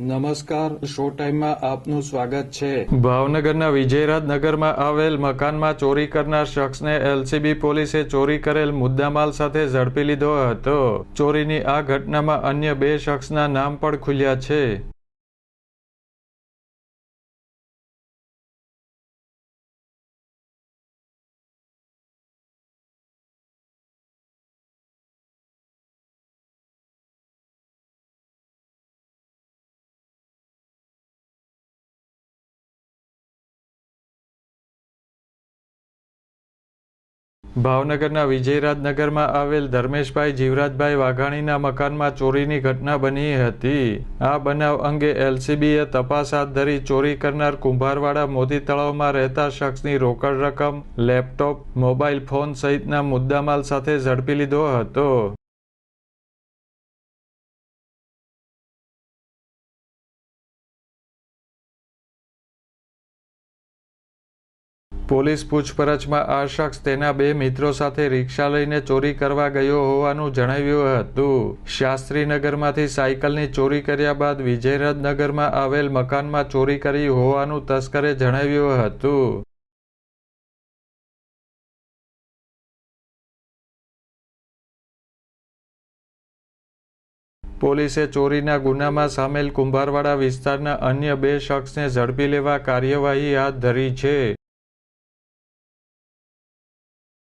નમસ્કાર, શો ટાઈમમાં આપનું સ્વાગત છે. ભાવનગરના વિજયરાજ નગરમાં આવેલ મકાનમાં ચોરી કરનાર શખ્સને એલસીબી પોલીસે ચોરી કરેલ મુદ્દામાલ સાથે ઝડપી લીધો હતો. ચોરીની આ ઘટનામાં અન્ય બે શખ્સના નામ પણ ખુલ્યા છે. ભાવનગરના વિજયરાજનગરમાં આવેલ ધર્મેશભાઈ જીવરાજભાઈ વાઘાણીના મકાનમાં ચોરીની ઘટના બની હતી. આ બનાવ અંગે એલસીબીએ તપાસ હાથ ધરી ચોરી કરનાર કુંભારવાડા મોતી તળાવમાં રહેતા શખ્સની રોકડ રકમ, લેપટોપ, મોબાઈલ ફોન સહિતના મુદ્દામાલ સાથે ઝડપી લીધો હતો. પોલીસ પૂછપરછમાં આ શખ્સ તેના બે મિત્રો સાથે રિક્ષા લઈને ચોરી કરવા ગયો હોવાનું જણાવ્યું હતું. શાસ્ત્રીનગરમાંથી સાયકલની ચોરી કર્યા બાદ વિજયરાજનગરમાં આવેલ મકાનમાં ચોરી કરી હોવાનું તસ્કરે જણાવ્યું હતું. પોલીસે ચોરીના ગુનામાં સામેલ કુંભારવાડા વિસ્તારના અન્ય બે શખ્સને ઝડપી લેવા કાર્યવાહી હાથ ધરી છે.